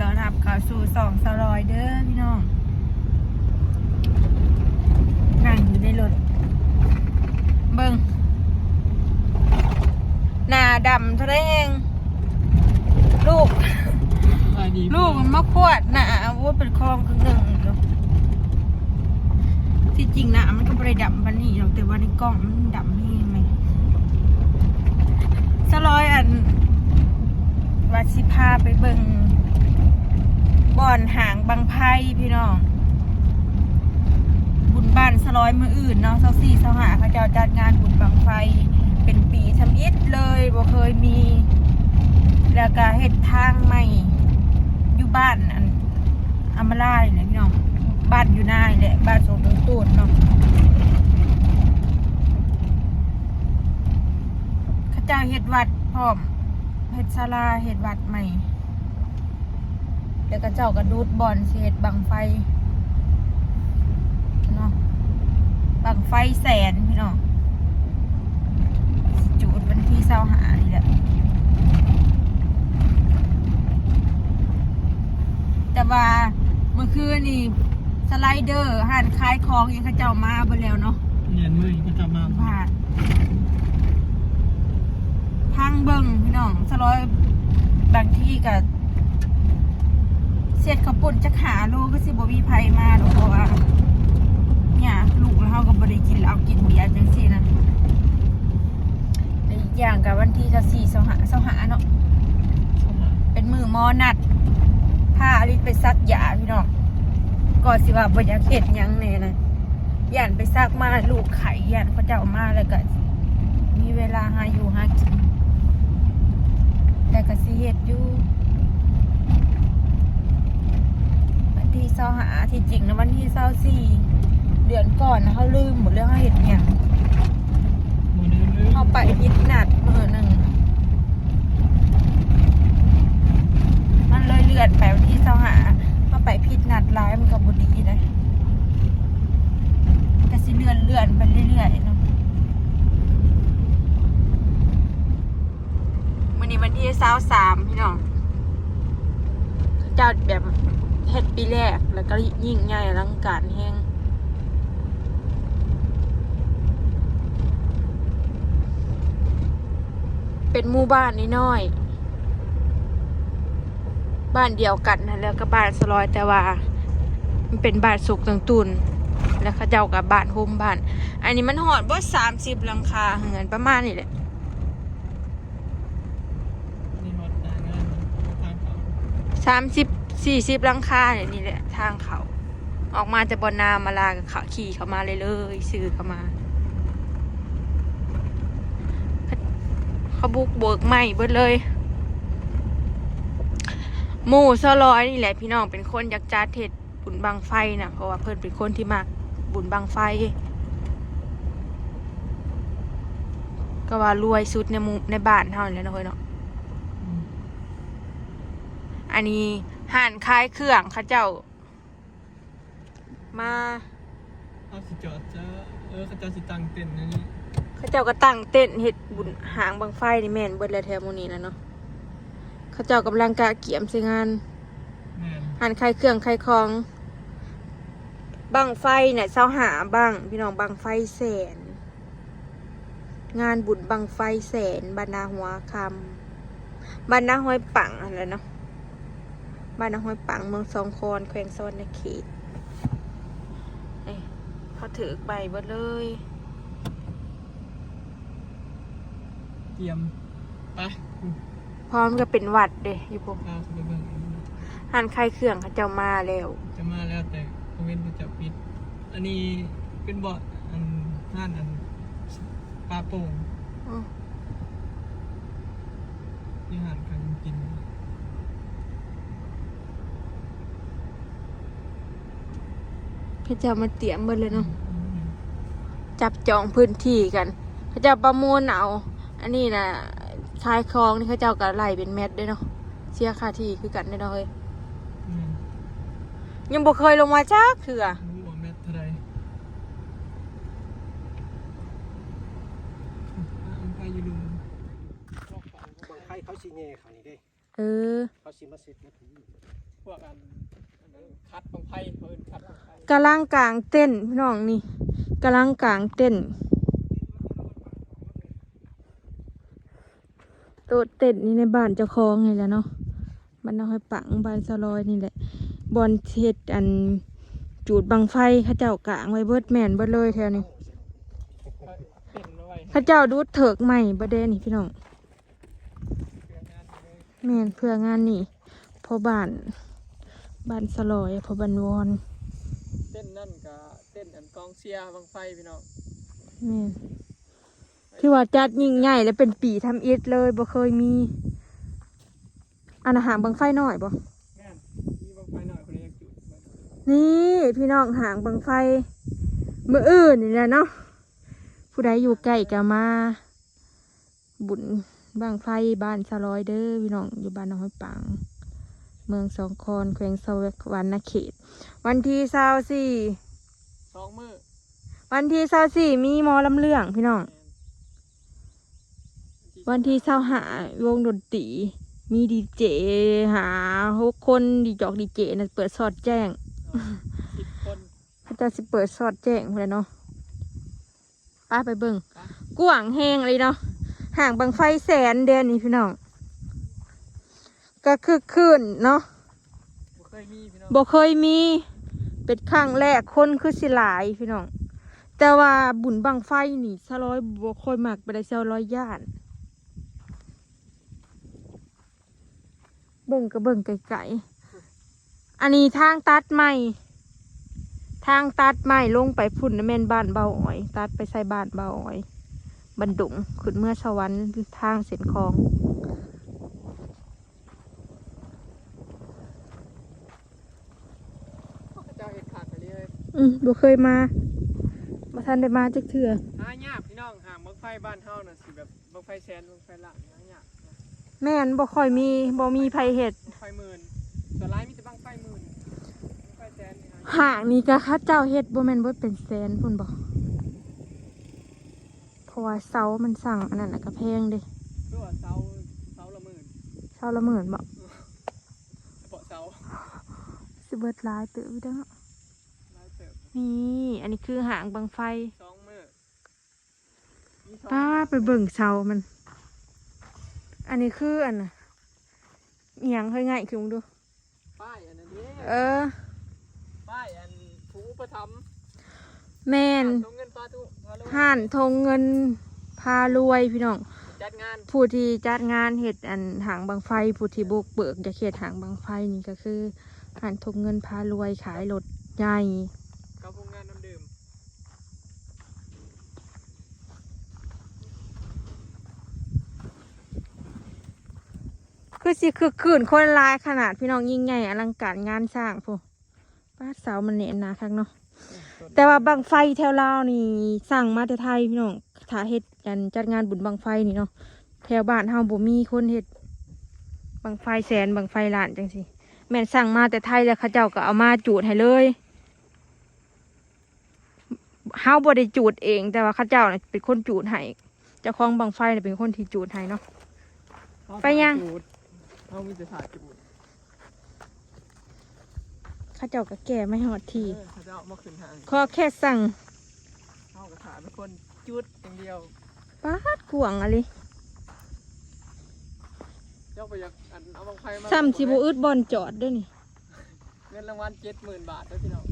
ต้อนรับเข้าสู่สองสลอยเด้อพี่น้อง นั่งอยู่ในรถ เบิ่งหน้าดำเท่าไรเองลูกไปดีลูกมันมาขวดหนาว่าเป็นคลองครึ่งหนึ่งเนอะที่จริงหนามันก็ไม่ได้ดำปันนี่หรอกแต่ว่าในกล้องมันดำนี่ไหมสลอยอันวาสิพาไปเบิงบ่ อนหางบางไพ่พี่น้อง บุญบ้านสลอยมืออื่นเนาะเซาซี่เซาหาเขาจ้าจัดงานบุญบางไฟเป็นปีทำอิฐเลยบ่เคยมี แล้วก็เฮ็ดทางใหม่อยู่บ้านอันอามาลานี่แหละพี่น้องบ้านอยู่หน้านี่แหละบ้านโสมตูดเนาะเข้าเจ้าเฮ็ดวัดพร้อมเฮ็ดศาลาเฮ็ดวัดใหม่ แล้วก็เจ้าก็ดูดบอลสิเฮ็ดบังไฟเนาะบังไฟแสนพี่น้องสิจูดวันที่เศร้าหานี่แหละแต่ว่าเมื่อคืนนี่สไลเดอร์หันคล้ายคลองยังเขาเจ้ามาเบนแล้วเนาะเนียนมือก็จะมาผ่านทางเบิงพี่น้องสลอยบางที่กับ เสียดข้าวปุ่นจะขาลูกก็สิบวีไพมาหรอกเพราะว่าเนี่ยลูกแล้วเขาก็บริกินเหล้ากินเบียร์จังสินะอีกอย่างกับวันที่จะสี่เสาหาเสาหาเนาะเป็นมือมอนัดพาอลิศไปซักยาพี่น้องก่อนสิว่าบ่อยากเห็ดยังแน่นะย่านไปซักมาลูกไข่ย่านเขาเจ้ามาแล้วก็มีเวลาหาอยู่หากินแต่ก็สิเฮ็ดอยู่วัน ที่เศร้าหาที่จริงนะวันที่เศร้าสี่เดือนก่อนนะเขาลืมหมดเรื่องเห็ดเนี่ยง มือเดินเลย เขาไปพิษนัดมือหนึ่ง มันเลยเลื่อนไปวันที่เสาหามาไปพิษนัดร้ายมันกับบุดีนะก็สิเลื่อนเลื่อนไปเรื่อยๆเนาะวันนี้วันที่เสาสามพี่น้องเขาเจ้าแบบเฮ็ดปีแรก แล้วก็ยิ่งใหญ่อลังการแห้งเป็นหมู่บ้านน้อยๆบ้านเดียวกันนะแล้วก็บ้านสลอยแต่ว่า มันเป็นบ้านสุกตังตุนแล้วเขาเจ้ากับบ้านโฮมบ้าน อันนี้มันหอดบ่สามสิบหลังคาเงินประมาณนี้แหละนี่หมดงานทางเขาสามสิบ สี่สิบหลังคาเนี่ยนี่แหละทางเขา ออกมาจากบอนนามาลากับเขาขี่เข้ามาเลยเลยซื้อเข้ามาเขาบุกเบิกใหม่เบิดเลยหมู่ซอลอยนี่แหละพี่น้องเป็นคนอยากจัดเทศบุญบังไฟนะเพราะว่าเพิ่นเป็นคนที่มักบุญบังไฟ ก็ว่ารวยสุดในหมู่ในบ้านเท่านั้นแหล้วนาะเฮ้ยเนาะอืมอันนี้ ห่านคล้ายเครื่องเขาเจ้า มาเอาสิจอดจะเออเขาจะสิตังเต้นนั่นนี่เขาเจ้าก็ตั้งเต้นท์เฮ็ดบุญหางบังไฟนี่แม่นเบิดแล้วแถวหมู่นี้แล้วเนาะเขาเจ้ากำลังกะเกี่ยมใส่งานแม่นหันไข่เครื่องไข่คองบังไฟเนี่ยเศร้าหาบ้าง พี่น้องบังไฟแสน งานบุญบังไฟแสนบรรณาหัวคำบรรณาห้อยปังอะไรเนาะ บรรณาห้อยปังเมืองสองคอนแขวงซอนในเขตนี่เขาถือไปเบิดเลยเตรียมไปพร้อมกับเป็นหวัดเด้อยู่พวกพาไปเบิ่งหันไข่เครื่องเขาเจ้ามาแล้ว จะมาแล้วแต่คอมเมนต์จะปิด อันนี้เป็นบ่ออันห้านอันปลาโป่ง อื้อ ที่หานกันกิน เขาเจ้ามาเตรียมเบิดเลยเนาะจับจองพื้นที่กันเขาจะประมูลเอาอันนี้นะคายคลองนี่เขาเจ้าก็ไล่เป็นเม็ดด้วยเนาะเสียค่าที่คือกันได้อเนาะเฮ้ยอืมยังบ่เคยลงมาจ้าคือรู้ว่าแมทเท่าไหรอะไปอยู่ดูบางไพ่เขาสิแง่เขานี่เด้เออเขาสิมาเสร็จมาถึงพวกอันอันนั้น คัดบังไฟเพิ่นคัดบังไฟกำลังกลางเต้นพี่น้องนี่กำลังกลางเต้นโตัวเต้นนี่ในบ้านเจ้าของนี่แหละเนาะบ้านนาห้อยปังบ้านสลอยนี่แหละบอนเทศอันจูดบังไฟข้าเจ้ากลางไว้เบิดแมนเบิดเลยแถวนี้ข้าเจ้าดูดเถิกใหม่ประเด็นนี่พี่น้องแมนเพื่องานนี่พอบ้าน บ้านสลอยพอบันวอนเต้นนั่นก็เต้นอันกองเชียร์บังไฟพี่น้องแม่นที่ว่าจัดยิ่งใหญ่และเป็นปีทำอิฐเลยบ่เคยมีอันอาหารบังไฟหน่อยบ่แม่นมีบังไฟหน่อยคนนี้อยากจุดไว้นี่พี่น้องหางบังไฟมืออื่นนี่แหละเนาะผู้ใดอยู่ใกล้ก็มา บุญบังไฟบ้านสลอยเด้อพี่น้องอยู่บ้านหนองห้อยปัง เมืองสองคอนแขวงสวรรณเขต วันที่เศร้าสี่สองมือวันที่เศร้าสี่มีหมอลำเรื่องพี่น้องแม่นวันที่เศร้าหาวงดนตรีมีดีเจหาหกคนดีจอกดีเจนะเปิดสอดแจ้งสิบคนพระเจ้าสิเปิดสอดแจ้งพุ่นแหละเนาะป้าไปเบิ่งไปกว้างแห้งเลยเนาะห่างบังไฟแสนเดือนนี่พี่น้อง ก็คือคืนเนาะบ่เคยมีพี่น้องบ่เคยมี เป็นครั้งแรกคนคือสิหลายพี่น้อง แต่ว่าบุญบังไฟนี่สะร้อยบ่ค่อยมักไปได้เซาร้อยย่าน เบิ่งก็เบิ่งไกลๆ อันนี้ทางตัดใหม่ ทางตัดใหม่ลงไปพุ่นนะแม่นบ้านเบาอ้อย ตัดไปใส่บ้านเบาอ้อย บันดุงขึ้นเมื่อสวรรค์ทางเส้นคลอง เจ้าเห็ดขาดไปเลย อืม บ่เคยมาบ่ทันได้มาจักเทื่อหายากพี่น้องห่างบังไฟบ้านเฮาน่ะสิแบบบังไฟแสนบังไฟล้านหายากนะแม่นบ่ค่อยมีบ่มีไผเฮ็ดบังไฟหมื่นส่วนร้ายมีแต่บังไฟหมื่นบังไฟแสนนี่หายากห่างนี่ก็เข้าเจ้าเฮ็ดบ่แม่นบ่เป็นแสนพุ่นบ่เพราะว่าเสามันสั่งอันนั้นน่ะก็แพงเด้คือว่าเสาเสาละหมื่นเสาละหมื่นบ่เฉพาะเสาสิเบิดหลายเติบอยู่เด้อร้ายเติบ นี่ อันนี้คือหางบังไฟสองมือมีสองป้าไปเบิ่งเสามัน อันนี้คืออันน่ะอิหยังเฮ้ยง่ายคือมึงดู ป้ายอันนั้นเด้เออ ป้ายอันผู้อุประทับแม่นทงเงินปลาทุพาโลห่านทงเงินพารวยพี่น้อง จัดงาน ผู้ที่จัดงานเห็ดอันหางบางไฟ ผู้ที่บุกเบิกจะเขตหางบางไฟนี่ก็คือหันทงเงินพารวยขายรถใหญ่ กับโรงงานน้ำดื่ม คือสิคือคืนคนลายขนาดพี่น้องยิ่งใหญ่อลังการงานสร้างพวกป้าเสามันเน็นนาคักเนาะแต่ว่าบางไฟแถวลาวนี่สั่งมาแต่ไทยพี่น้องถ้าเฮ็ดกันจัดงานบุญบางไฟนี่เนาะแถวบ้านเฮาบ่มีคนเฮ็ดบางไฟแสนบางไฟล้านจังสิแม่นสั่งมาแต่ไทยแล้วเขาเจ้าก็เอามาจูดให้เลยเฮาบ่ได้จูดเอง แต่ว่าเขาเจ้าน่ะเป็นคนจูดให้เจ้าของบางไฟน่ะเป็นคนที่จูดให้เนาะไปยัง เขามีแต่ถ่ายจูดเขาเจ้าก็แก่ไม่หอดทีเออเขาจะเอามาขึ้นทางขอแค่สั่งเขากระถายเป็นคนจุดอย่างเดียวป้าดกวางอะไรเจ้าไปอยากอันเอาบางไฟมาซ้ำสิบอึดบอลจอดด้วยนี่เงินรางวัลเจ็ดหมื่นบาทด้วยพี่น้อง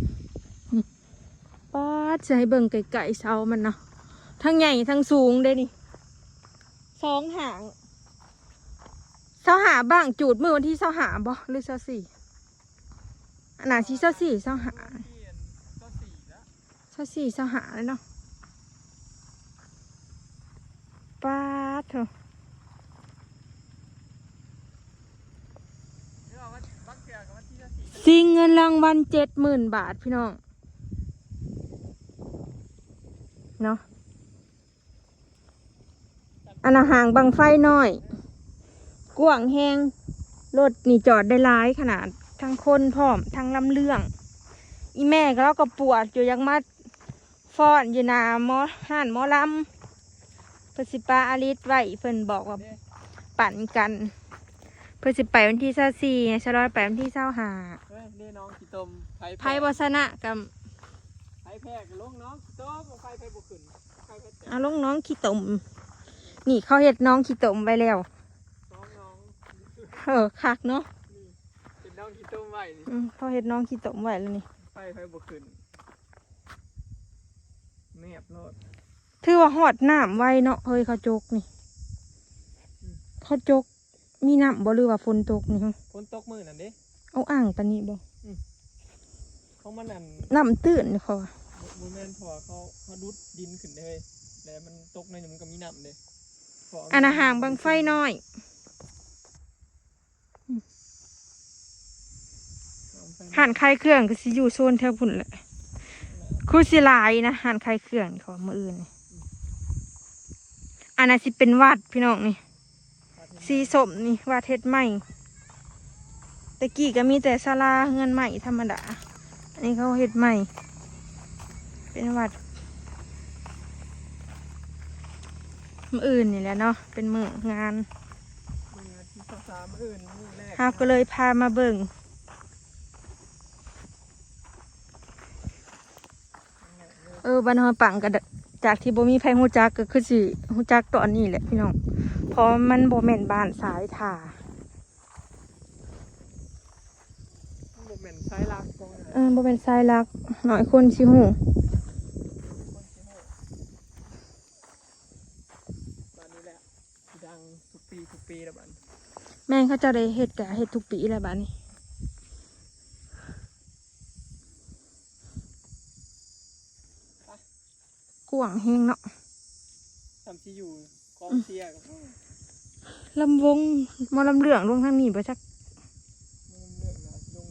ป้าดจะให้เบิ่งไก่ๆเสามันเนาะทั้งใหญ่ทั้งสูงเด้นี่สองหาง เสาหาบ้างจูดมือวันที่เสาหาบ่หรือเสาสี่อันไหนาที่เสาสี่เสาหาที่อันก็สี่แล้วเสาสี่เสาหาเลยเนาะป้าดเถอะสิงเงินรางวัลเจ็ดหมื่นบาทพี่น้อง เนาะอันอาหารบังไฟน้อย กว้างแหงรถนี่จอดได้หลายขนาดทั้งคนพร้อมทั้งลำเรื่อง อีแม่ก็เราก็ปวดอยู่ยังมาฟ้อนอยู่หนาหมอห่านหมอลำเพนสิปาอาริสไว้เพิ่นบอกว่าเด้ปั่นกัน เพื่อสิไปวันที่เศร้าสี่ฉลอยไปวันที่เศร้าหาเฮ้ยนี่น้องขี้ตมไผ่ไพ่บอสนะกับไผ่แพรกลงน้องขี้ตมไฟไผ่บุขึ้นไฟไผ่แตกเอาลงน้องขี้ตมนี่เขาเห็ดน้องขี้ตมไปแล้วน้องน้อง เออคักเนาะนี่เป็นน้องขี้ตมไว้นี่อืมเขาเห็ดน้องขี้ตมไว้แล้วนี่ไฟไผ่บุขึ้นเมียบโลดถือว่าหอดน้ำไว้เนาะเฮ้ยเขาจกนี่อืมเขาจกมีน้ำบ่หรือว่าฝนตกนี่ฮะฝนตกมือนั่นเด้เอาอ่างปานนี้บ่เขามันนั่นน้ำตื้นนี่เขาว่าโมเมนต์พอเขาเขาดุดดินขึ้นเลยแล้วมันตกในนี่มันก็มีน้ำเลยพเอันอาหารบางไฟน้อย เอาไปหันคลายเครื่องก็สิอยู่โซนแถวพุ่นแหละคือสิหลายนะหันคลายเครื่องเขามืออื่นนี่อันนั้นสิเป็นวัดพี่น้องนี่สีสมนี่วัดเฮ็ดใหม่ตะกี้ก็มีแต่ศาลาเงินใหม่ธรรมดา อันนี้เขาเฮ็ดใหม่ เป็นวัดมืออื่นนี่แหละเนาะเป็นมืองานมือที่สสามอื่นมือแรกเฮาก็เลยพามาเบิ่ง เออบ้านเฮาปังก็ดจากที่บ่มีไผฮู้จักก็คือสิฮู้จักตอนนี้แหละพี่น้องเพราะมันบ่แม่นบ้านสายถ่าโมเมนต์ซ้ายลักตรงนั้นเออบ่เป็นสายลักหน่อยคนสิฮู้ตอนนี้แหละดังทุกปีทุกปีแล้วบัดแม่งเขาเจะได้เฮ็ดกะเฮ็ดทุกปีแหละบัดนี้ กว้างเฮงเนาะทำที่อยู่กองเชียร์กับมันลำวงหมอลำเหลืองลงทางนี้บ่จักเรื่องนะลง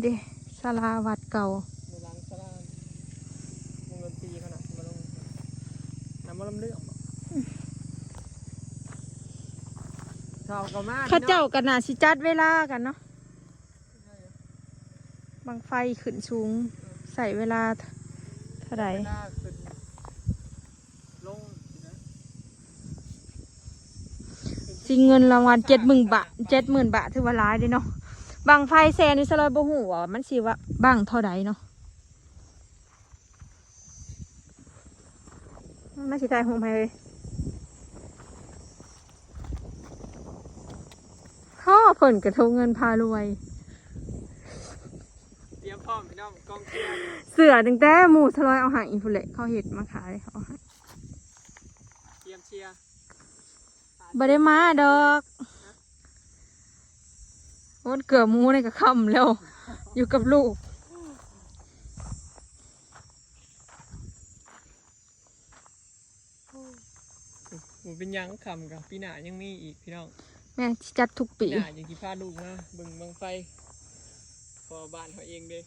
เด้ศาลาวัดเก่าในร้านสลามวงดนตรีเขาน่ะมาลงน้ำมันลำเรื่องบ่เราก็มาเขาเจ้ากันน่ะสิจัดเวลากันเนาะบางไฟขึ้นสูง ใส่เวลา เท่าไหร่เวลาขึ้นลงสิเงินรางวัลเจ็ดหมื่นบาทเจ็ดหมื่นบาทถือว่าหลายเด้เนาะบางไฟแซนนี่สลอยบ่ฮู้ว่ามันสิว่าบางเท่าใดเนาะน่าสิตายโฮมให้เลยพ่อเพิ่นกระทงเงินพารวย อมพี่น้องกองเชียร์เสือตั้งแต่หมูสลอยเอาใหายพุ่นแหละเขาเห็ดมาขายเขาให้เตรียมเชียร์บ่ได้มาดอกวันเกือบหมูในกระค่ำแล้ว อยู่กับลูกหมูเป็นหยังคำกับปีหน้ายังมีอีกพี่น้องแม่สิจัดทุกปีปีหน้ายังกี่พาลูกมาเบิ่งบังไฟพอบ้านเขาเองเด้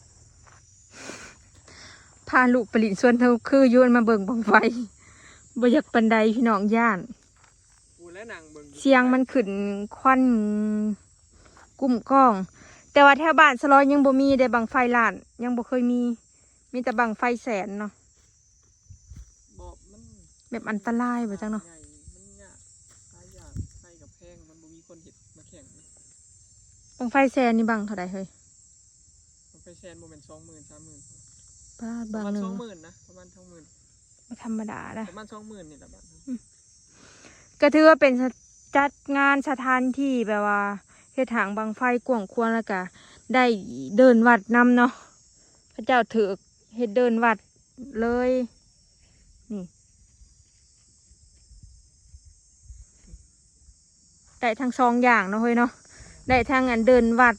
พาลูกไปลินส่วนเธอคือโยนมาเบิ่งบังไฟบ่อยากปันใดพี่น้องย่าน กูและนางเบิ่งอเสียงมันขึ้นควันกุ้มกล้อง แต่ว่าแถวบ้านสลอยยังบ่มีได้บังไฟล้าน ยังบ่เคยมี มีแต่บังไฟแสนเนาะบอกมันแบบอันตรายบ่จังเนาะใหญ่มันยากหลายอย่างใส่กับแพงมันบ่มีคนเห็ดมาแข่งเลยบังไฟแสนนี่บังเท่าใดเฮ้ย มันไปแซนโมเมนต์สองหมื่นสามหมื่นบ้าประบางมาณหนึ่สงองหมื่นนะประมาณสองหมื่นบ่ธรรมดานะประมาณสองหมื่นนี่แหละบ้านก็ถือว่าเป็นสถจัดงานสถานที่แบบว่าเฮ็ดหางบางไฟกว้างควางแล้วก็ได้เดินวัดนำเนาะพระเจ้าถือเฮ็ดเดินวัดเลยนี่ได้ทั้งสองอย่างเนาะเฮ้ยเนาะได้ทั้งอันเดินวัด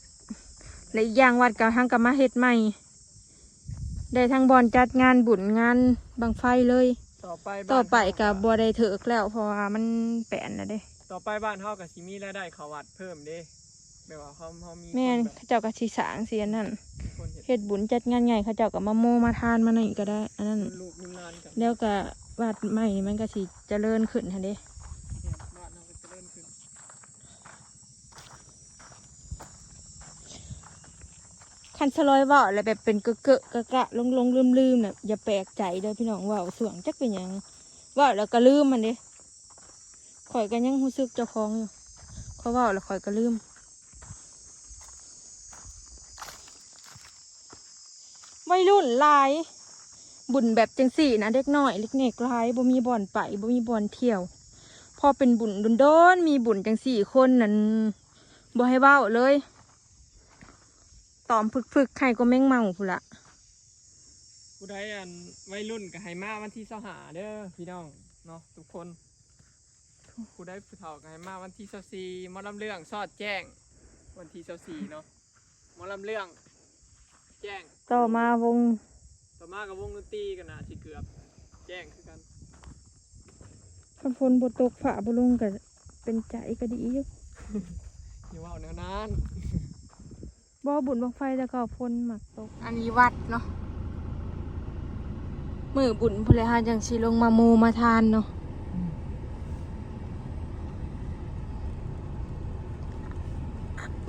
และอีกอย่างวัดกับทั้งกับมาเฮ็ดใหม่ ได้ทั้งบอลจัดงานบุญงานบางไฟเลย ต่อไปบ้านต่อไปเฮากับบัวได้เถิกแล้วเพราะว่ามันแปลนนะเด้ ต่อไปบ้านเฮากับซิมีรายได้เขาวัดเพิ่มเด้แบบว่าเขาเขามีแม่นคนแบบเขาเจ้าก็สิสร้างเสียนั่นคนเห็ดเฮ็ดบุญจัดงานใหญ่เขาเจ้าก็มาโมมาทานมาหน่อยก็ได้ อันนั้น ลูกมีงานกันแล้วก็วัดใหม่นี่มันก็สิเจริญขึ้นหั่นเด้ เนี่ยบ้านเราก็จะเริ่มขึ้น คันสลอยว่าอะไรแบบเป็นเกะเกะกะกะลงลงลืมลืมๆน่ะอย่าแปลกใจเด้อพี่น้องว่าสวงจักเป็นยังว่าแล้วก็ลืมมันเด้ข่อยก็ยังรู้สึกเจ้าของอยู่เขาว่าแล้วคอยก็ลืมวัยรุ่นลาย บุญแบบจังสี่นะเด็กน้อยเล็กเน็กลายบ่มีบ่อนไปบ่มีบ่อนเที่ยว พอเป็นบุญโดนๆมีบุญจังสี่คนนั้นบ่ให้เว้าเลย ตอมพึกๆใครก็แม่งเมาพูนละผู้ใดอันวัยรุ่นกับไฮมาวันที่เสาหาเด้อพี่น้องเนาะทุกคนผู้ใดผู้เฒ่ากับไฮมาวันที่เสาสี่มอลำเรื่องสอดแจ้ง วันที่เสาสี่เนาะมอลำเรื่อง แจ้งต่อมาวงต่อมากับวงดนตรีกันนะสิเกือบ แจ้งคือกันคันฝนบตกฝาบลงก็เป็นใจก็ดีอยู่อย่าว่าแนวนั้น บ่บุญบังไฟแล้วก็ฝนหมักตก อันนี้วัดเนาะมือบุญพุ่นเลยฮะจังสิลงมาโมมาทานเนาะ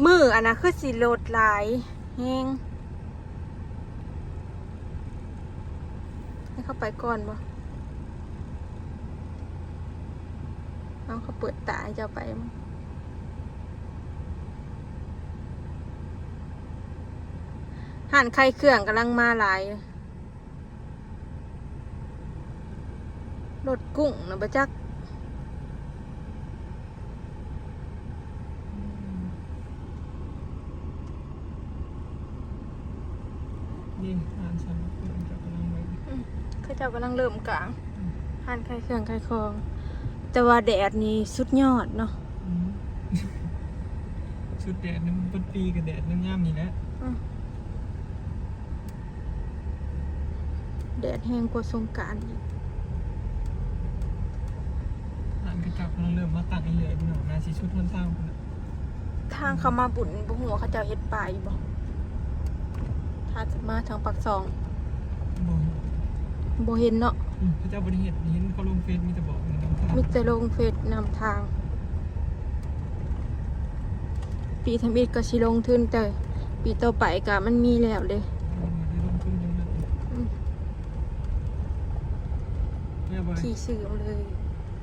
มืออันนะคือสีโลดหลายแห้งให้เข้าไปก่อนบ่เอาเขาเปิดตาจ้าไปมั้ง ห่านไข่เครื่องกำลังมาหลายรถกุ้งนะบะจักนี่อ่านฉันเพื่อนกับกำลังไว้เขาเจ้ากำลังเริ่มกลางห่านไข่เครื่องไข่คอง แต่ว่าแดดนี่สุดยอดเนาะอืมชุดแดดนี่มันเป็นปีกับแดดน้ำย่ำนี่แหละ แดดแห้งกว่าสงกรารอีกอ่านกระจับกำลังเริ่มมาตั้งอีเหลือพี่น้องนาสิชุดทนทางพุ่นน่ะทางเขามาบุญบุหัวเขาเจ้าเฮ็ดป่าอยู่บ่ถ้าจะมาทางปักซองบ่บ่เห็นเนาะอืมพระเจ้าบริเหตุเห็นเขาลงเฟซมีแต่บอกอยู่นำทางมีแต่ลงเฟซนำทาง ปีทำอิฐก็สิลงทุนแต่ปีต่อไปก็มันมีแล้วเลย ได้ลงทุนยังไง อืม แม่บอย ขี่สื่อเลย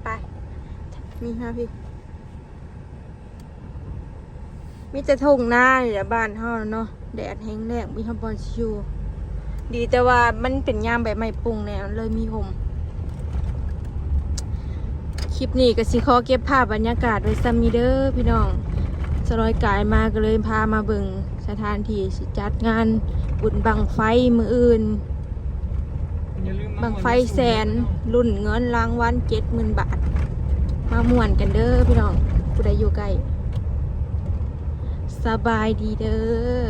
ไปมีฮะพี่ มีแต่ทงหน้านี่แหละบ้านเฮาเนาะ แดดแห้งแล้งมีฮบบอลชิว ดีแต่ว่ามันเป็นยามใบไม้ปรุงแนวเลยมีห่มคลิปนี้ก็สิขอเก็บภาพบรรยากาศไว้ซ้ำนี้เด้อพี่น้องสลอยกายมาก็เลยพามาเบิ่งสถานที่จัดงานบุญบังไฟมืออื่น บังไฟแสนรุ่นเงินรางวัลเจ็ดหมื่นบาท มาม่วนกันเด้อพี่น้องผู้ใดอยู่ใกล้สบายดีเด้อ